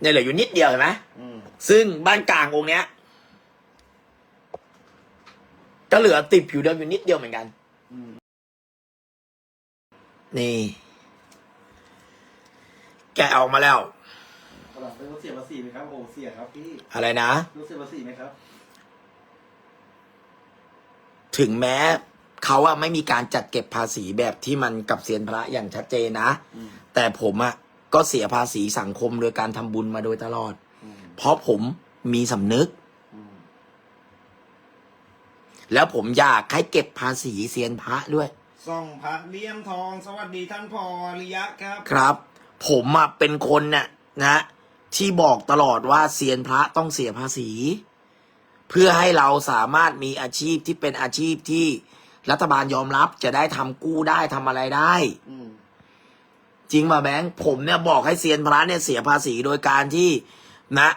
เนี่ยเหลืออยู่นิดเดียวเห็นไหมอืมซึ่งบ้านกลางองค์เนี้ยก็เหลือติดผิวเดิมอยู่นิดเดียวเหมือนกันอืมนี่ แกะออกมาแล้วฝรั่งเป็นรถเสียภาษีไหมครับโอ้เสียครับพี่อะไรนะรถเสียภาษีไหมครับ ถึงแม้เขาอะไม่มีการจัดเก็บภาษีแบบที่มันกับเซียนพระอย่างชัดเจนนะอืมแต่ผมอะ ก็เสียภาษีสังคมโดยการทำบุญมาโดยตลอดอืมเพราะผมมีสำนึกอืมแล้วผมอยากให้เก็บภาษีเซียนพระด้วย ส่องพระเลี่ยมทอง สวัสดีท่านพอริยะครับ ครับ ผมอะเป็นคนเนี่ยนะ ที่บอกตลอดว่าเซียนพระต้องเสียภาษี เพื่อให้เราสามารถมีอาชีพที่เป็นอาชีพที่รัฐบาลยอมรับจะได้ทำกู้ได้ทำอะไรได้ อืม จริงป่ะแบงค์ผมเนี่ยบอกให้เซียนพระเนี่ยเสียภาษีโดยการที่นะ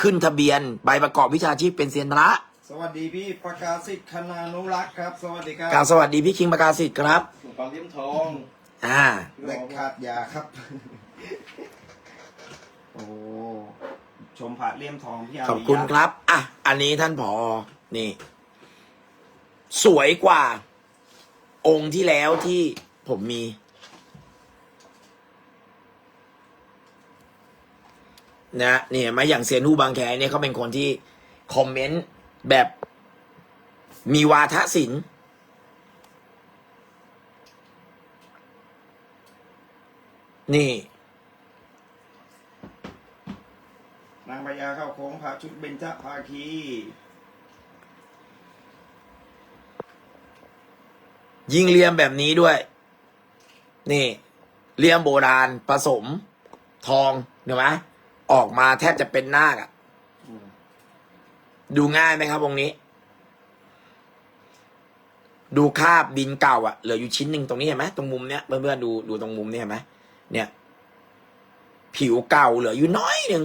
ขึ้นทะเบียนใบประกอบวิชาชีพเป็นเซียนพระ สวัสดีพี่ประกาศสิทธิ์คณานุรักษ์ครับ สวัสดีครับกล่าวสวัสดีพี่คิงประกาศสิทธิ์ครับหลวงปาเลี่ยมทองอ่าแหลกขาดยาครับ โอ้ชมพระเลี่ยมทองพี่อาขอบคุณครับ อะ อันนี้ท่านผอ นี่ สวยกว่า องค์ที่แล้วที่ผมมี นะนี่เห็นไหมาอย่างเซียนฮูบางแคเนี่ยเขาเป็นคนที่คอมเมนต์แบบมีวาทศิลป์นี่ นางพญาเข้าโค้งพระชุดเบญจภาคียิ่งเลียมแบบนี้ด้วย นี่เลียมโบราณผสม ทองเห็นไหม ออกมาแทบจะเป็นนาคอะอืมดูง่ายไหมครับวงนี้ ดูคาบดินเก่าอะเหลืออยู่ชิ้นหนึ่งตรงนี้เห็นไหมตรงมุมเนี้ยเพื่อนๆดูดูตรงมุมนี้เห็นไหมเนี่ย ผิวเก่าเหลืออยู่น้อยหนึ่ง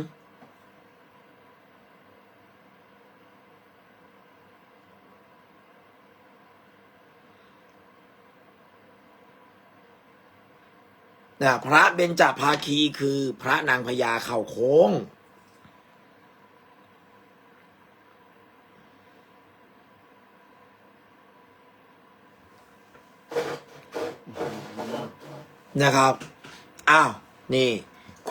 นะพระเบญจภาคีคือพระนางพญาเข่าโค้ง นะครับ อ้าว นี่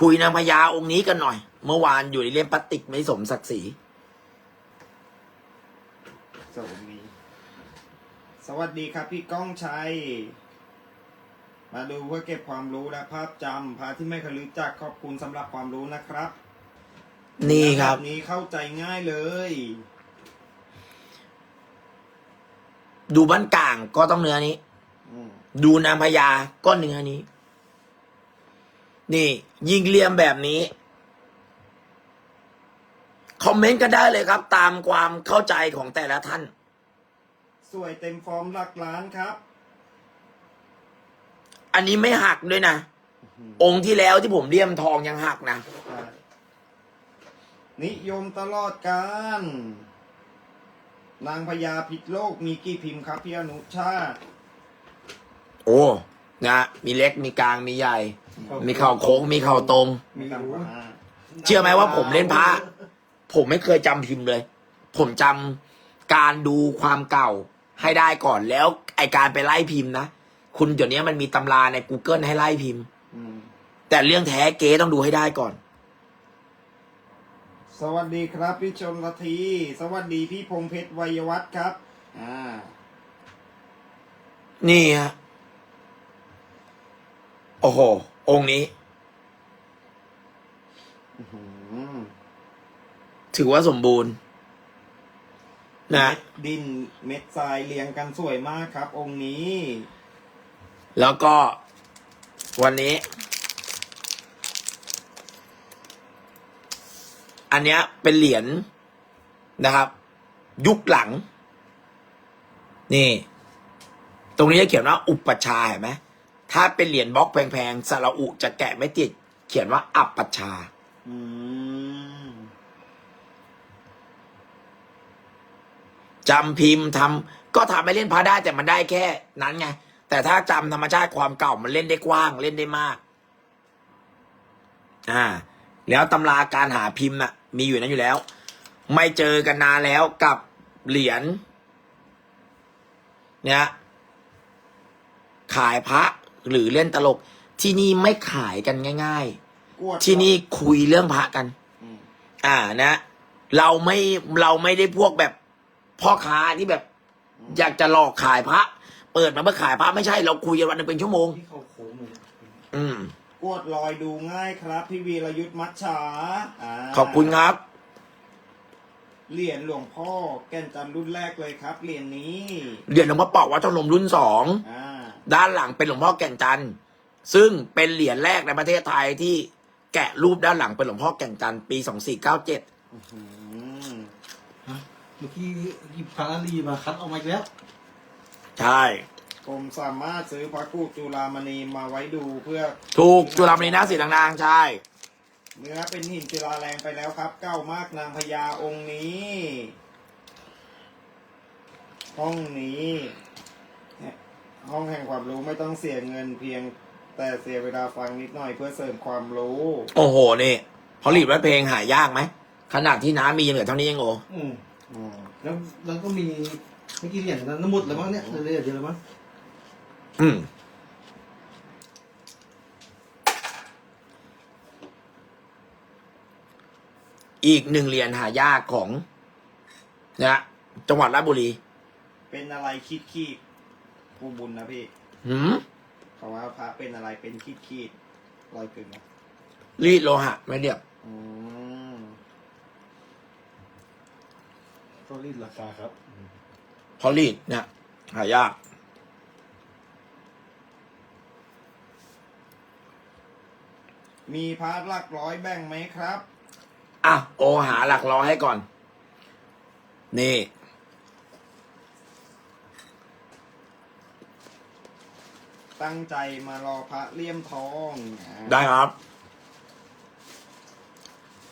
คุยนางพญาองค์นี้กันหน่อย เมื่อวานอยู่ในเล่มพลาสติกไม่สมศักดิ์ศรีสวัสดีครับพี่ก้องชัย มาดูเพื่อเก็บความรู้และภาพจำพระที่ไม่เคยรู้จักขอบคุณสำหรับความรู้นะครับ นี่ครับ นี้เข้าใจง่ายเลย ดูบ้านกลางก็ต้องเนื้อนี้อืมดูนางพญาก็เนื้อนี้ นี่ ยิงเลียมแบบนี้คอมเมนต์ก็ได้เลยครับ ตามความเข้าใจของแต่ละท่าน สวยเต็มฟอร์มหลักล้านครับ อันนี้ไม่หักด้วยนะ องค์ที่แล้วที่ผมเลี่ยมทองยังหักนะใช่นิยมตลอดการนางพญาพิษโลกมีกี่พิมพ์ครับพี่อนุชาติโอ้ นะ มีเล็กมีกลางมีใหญ่ มีเข่าโค้งมีเข่าตรง มีต่ำกว่าห้าเชื่อไหมว่าผมเล่นพระผมไม่เคยจำพิมพ์เลย ผมจำการดูความเก่าให้ได้ก่อนแล้วไอการไปไล่พิมพ์นะ คุณเดี๋ยวนี้มันมีตำราใน Google ให้ไล่พิมพ์อืมแต่เรื่องแท้เก๊ต้องดูให้ได้ก่อน สวัสดีครับพี่ชนละที สวัสดีพี่พงเพชรวัยวัฒน์ครับ อ่า นี่ฮะ โอ้โห องค์นี้อื้อหือถือว่าสมบูรณ์นะดินเม็ดทรายเรียงกันสวยมากครับ องค์นี้ แล้วก็วันนี้ อันเนี้ยเป็นเหรียญนะครับ ยุคหลัง นี่ ตรงนี้จะเขียนว่า อุปชฌาย์เห็นไหมถ้าเป็นเหรียญบล็อกแพงๆสระอุจะแกะไม่ติด เขียนว่าอัปปชฌาย์อืมจำพิมพ์ทำก็ทำให้เล่นพาได้แต่มันได้แค่นั้นไง แต่ถ้าจำธรรมชาติความเก่ามันเล่นได้กว้าง เล่นได้มาก อ่า แล้วตำราการหาพิมพ์น่ะ มีอยู่นั้นอยู่แล้ว ไม่เจอกันนานแล้วกับเหรียญเนี่ยขายพระหรือเล่นตลก ที่นี่ไม่ขายกันง่ายกวดๆที่นี่คุยเรื่องพระกันอืมอ่านะ เราไม่เราไม่ได้พวกแบบพ่อค้าที่แบบ อยากจะหลอกขายพระ เปิดมาเพื่อขายพระไม่ใช่ เราคุยกันวันหนึงเป็นชั่วโมง ที่เขาโค้งเลยอืม กวดลอยดูง่ายครับ พี่วีรยุทธ์มัชชาาขอบคุณครับ เหรียญหลวงพ่อแก่นจันทร์รุ่นแรกเลยครับเหรียญนี้เหรียญหลวงพ่อปอกวัดทองลมรุ่นสอง อ่าด้านหลังเป็นหลวงพ่อแก่นจันทร์ซึ่งเป็นเหรียญแรกในประเทศไทยที่แกะรูปด้านหลังเป็นหลวงพ่อแก่นจันทร์ปีสองสี่เก้าเจ็ด อื้อหือ ฮะเมื่อกี้หยิบพาราลีมาคัดออกมาอีกแล้ว ใช่ ผมสามารถซื้อพระกูจุลามณีมาไว้ดูเพื่อถูกจุฬามณีนาสีดังๆใช่ เนื้อเป็นหินศิลาแรงไปแล้วครับ เก้ามากนางพญาองค์นี้ ห้องนี้เนี่ยห้องแห่งความรู้ไม่ต้องเสียเงินเพียงแต่เสียเวลาฟังนิดหน่อยเพื่อเสริมความรู้ โอ้โหนี่พอหลีดไว้เพลงหายากไหมขนาดที่น้ำมียังเหลือเท่านี้เองโอ อืม อืมแล้วแล้วก็มี เมื่อกี้เหรียญนั้นน้ำมุดแล้วมั้งเนี่ยเหรียญเดียวแล้วมั้งอืมอีกหนึ่งเหรียญหายากของนะจังหวัดราชบุรี เป็นอะไรคิดขีดผู้บุญนะพี่หืมเขาว่าพระเป็นอะไรเป็นคิดขีดรอยกึ่งนะรีดโลหะ ไม่เรียบ อืมก็รีดราคาครับเพราะรีดเนี่ยหายาก มีพระหลักร้อยแบ่งไหมครับ อะ โอหาหลักร้อยให้ก่อน นี่ ตั้งใจมารอพระเลี่ยมทองอ่าได้ครับ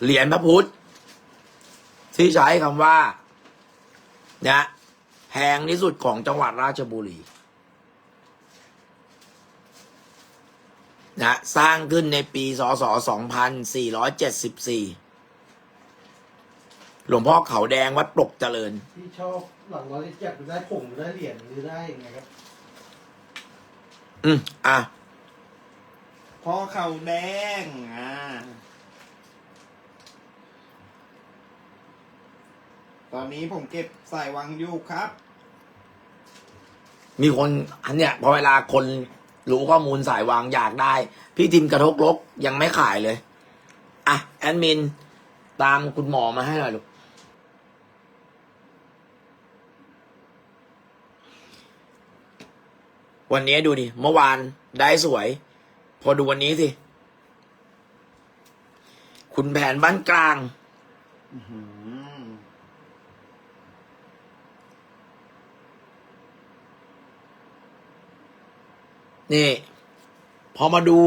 เหรียญพระพุทธ ที่ใช้คำว่านะ แพงที่สุดของจังหวัดราชบุรีนะสร้างขึ้นในปีศศ2474 หลวงพ่อเขาแดงวัดปลกเจริญ ที่ชอบหลังร้อยอยากได้ผงหรือได้เหรียญหรือได้ยังไงครับ อืมอะพ่อเข่าแดงอ่า ตอนนี้ผมเก็บใส่วังอยู่ครับ มีคนอันเนี้ยพอเวลาคนรู้ข้อมูลสายวางอยากได้ พี่ทิมกระทกลกยังไม่ขายเลย อะ แอดมิน ตามคุณหมอมาให้หน่อยลูกวันนี้ดูดิ เมื่อวานได้สวย พอดูวันนี้สิ คุณแผนบ้านกลาง อื้อหือ นี่ พอมาดู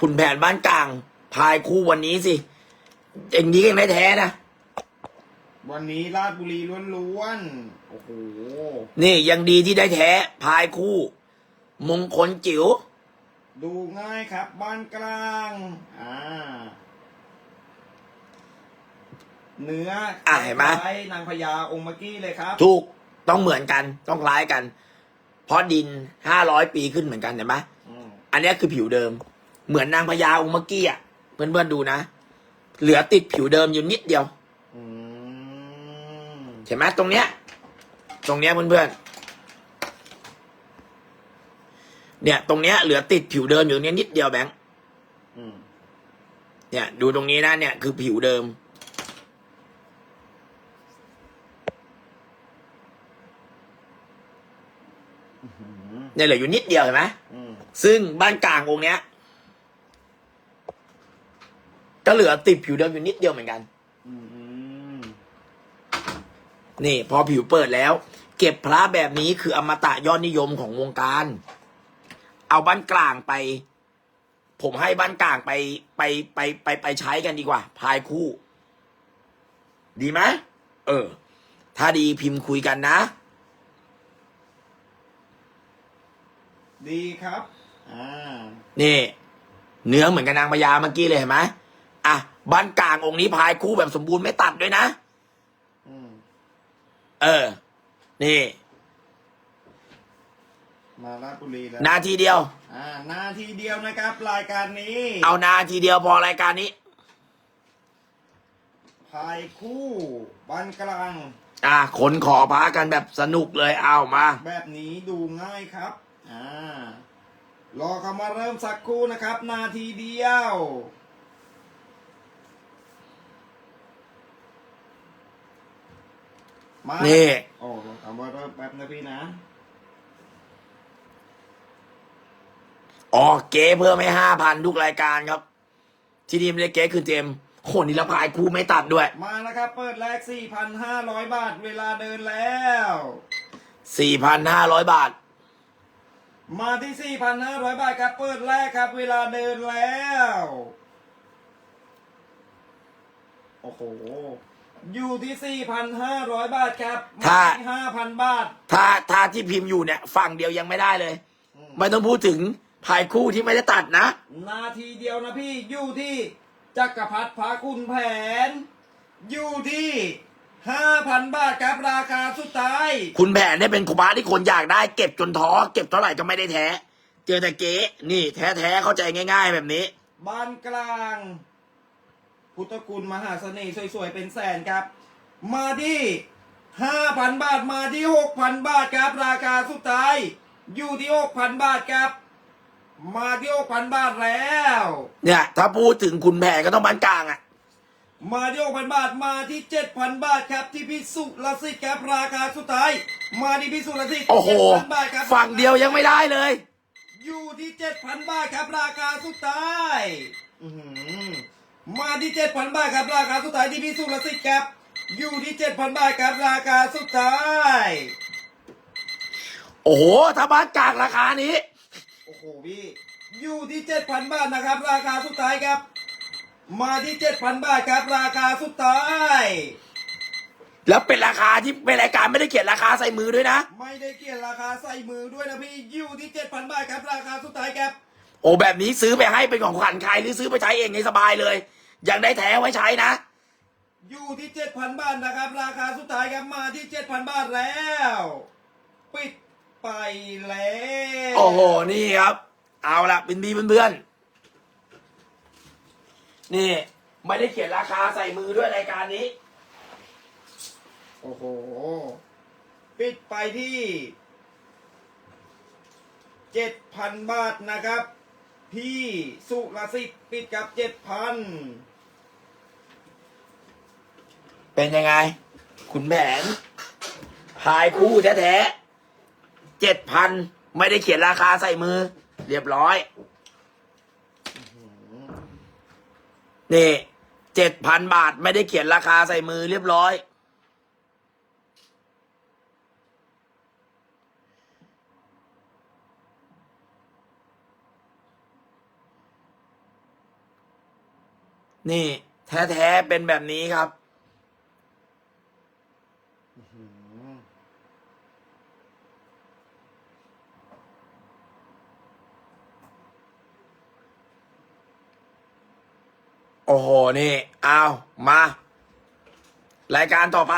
คุณแผนบ้านกลาง พายคู่วันนี้สิอย่างนี้ยังได้แท้นะ วันนี้ราชบุรีล้วนๆ โอ้โห นี่ยังดีที่ได้แท้พายคู่ มงคลจิ๋ว ดูง่ายครับ บ้านกลาง อ่า เนื้ออะเห็นไหมคล้ายนางพญาองค์เมื่อกี้เลยครับ ถูกต้องเหมือนกันต้องคล้ายกันเพ ราะดินห้าร้อยปีขึ้นเหมือนกันเห็นไหมอืมอันเนี้ยคือผิวเดิม เหมือนนางพญาองค์เมื่อกี้อะเพื่อนๆดูนะ เหลือติดผิวเดิมอยู่นิดเดียวอืมเห็นไหมตรงเนี้ย ตรงเนี้ยเพื่อนๆเนี่ย ตรงเนี้ยเหลือติดผิวเดิมอยู่ตรงเนี้ยนิดเดียวแบงค์อืมเนี่ย ดูตรงนี้นะเนี่ยคือผิวเดิม อื้อหือ เนี่ยเหลืออยู่นิดเดียวเห็นไหมอืมซึ่งบ้านกลางองค์เนี้ย ก็เหลือติดผิวเดิมอยู่นิดเดียวเหมือนกันอืมนี่ พอผิวเปิดแล้ว เก็บพระแบบนี้คืออมตะยอดนิยมของวงการ เอาบ้านกลางไป ผมให้บ้านกลางไปไปไปไปไปใช้กันดีกว่า พายคู่ ดีไหมเออ ถ้าดีพิมพ์คุยกันนะ ดีครับ อ่า นี่เนื้อเหมือนกับนางพญาเมื่อกี้เลยเห็นไหมอะบ้านกลางองค์นี้พายคู่แบบสมบูรณ์ไม่ตัดด้วยนะ อืม เออ นี่ มาราชบุรีแล้ว นาทีเดียว อ่า นาทีเดียวนะครับ รายการนี้ เอานาทีเดียวพอรายการนี้พายคู่บันกลาง อะขนขอพากันแบบสนุกเลยเอามา แบบนี้ดูง่ายครับ อ่ารอเขามาเริ่มสักครู่นะครับ นาทีเดียวมานี่โอ้คำว่าเริ่มแป๊บนะพี่นะ ออกเก๋เพิ่มให้ห้าพันทุกรายการครับ ที่นี่ไม่ได้เก๋คือเจมส์โหนี่ละพายคู่ไม่ตัดด้วย มาแล้วครับ เปิดแรก4,500บาท เวลาเดินแล้วสี่พันห้าร้อยบาท มาที่ 4,500 บาทครับ เปิดแรกครับ เวลาเดินแล้ว โอ้โห อยู่ที่ 4,500 บาทครับถ้ามาที่5,000บาท ถ้าถ้าที่พิมพ์อยู่เนี่ยฝั่งเดียวยังไม่ได้เลยไม่ต้องพูดถึงพายคู่ที่ไม่ได้ตัดนะ นาทีเดียวนะพี่ อยู่ที่ จักรพรรดิพาคุณแผน อยู่ที่ 5,000 บาทครับราคาสุดท้าย คุณแผนเนี่ยเป็นคุบาที่คนอยากได้เก็บจนท้อเก็บเท่าไหร่ก็ไม่ได้แท้ เจอแต่เก๋นี่แท้แท้ๆเข้าใจง่าย ๆ แบบนี้บ้านกลาง พุทธคุณมหาเสน่ห์สวยๆเป็นแสนครับ มาที่5,000บาทมาที่6,000บาทครับ ราคาสุดท้าย อยู่ที่6,000บาทครับ มาที่6,000บาทแล้ว เนี่ย ถ้าพูดถึงคุณแผนก็ต้องบ้านกลางอะ มาที่6,000 บาทมาที่ 7,000 บาทครับที่พิสุรสิทธิ์ครับราคาสุดท้าย มาที่พิสุรสิทธิ์โอ้โห 7,000บาทครับฝั่งเดียวยังไม่ได้เลย อยู่ที่ 7,000 บาทครับราคาสุดท้ายอื้อหือมาที่ 7,000 บาทครับราคาสุดท้ายที่พิสุรสิทธิ์ครับอยู่ที่ 7,000 บาทครับราคาสุดท้ายโอ้โหถ้าบ้านกลางราคานี้ โอ้โหพี่อยู่ที่ 7,000 บาทนะครับ ราคาสุดท้ายครับ มาที่7,000บาทครับราคาสุดท้าย แล้วเป็นราคาที่เป็นรายการไม่ได้เขียนราคาใส่มือด้วยนะ ไม่ได้เกี่ยนราคาใส่มือด้วยนะพี่อยู่ที่7,000บาทครับราคาสุดท้ายครับโอ้แบบนี้ซื้อไปให้เป็นของขวัญใครหรือซื้อไปใช้เองให้สบายเลย ยังได้แท้ไว้ใช้นะ อยู่ที่7,000บาทนะครับ ราคาสุดท้ายครับมาที่7,000บาทแล้ว ปิดไปแล้ว โอ้โห นี่ครับ เอาละเป็นบีเพื่อนๆ นี่ ไม่ได้เขียนราคาใส่มือด้วยรายการนี้ โอ้โห ปิดไปที่7,000บาทนะครับ พี่สุรสิทธิ์ปิดกับ7,000เป็นยังไง คุณแผนพายคู่แท้ๆเจ็ดพันไม่ได้เขียนราคาใส่มือ เรียบร้อย นี่เจ็ดพันบาทไม่ได้เขียนราคาใส่มือเรียบร้อย นี่ แท้ ๆ เป็นแบบนี้ครับ โอ้ โห นี่ เอามา รายการต่อไป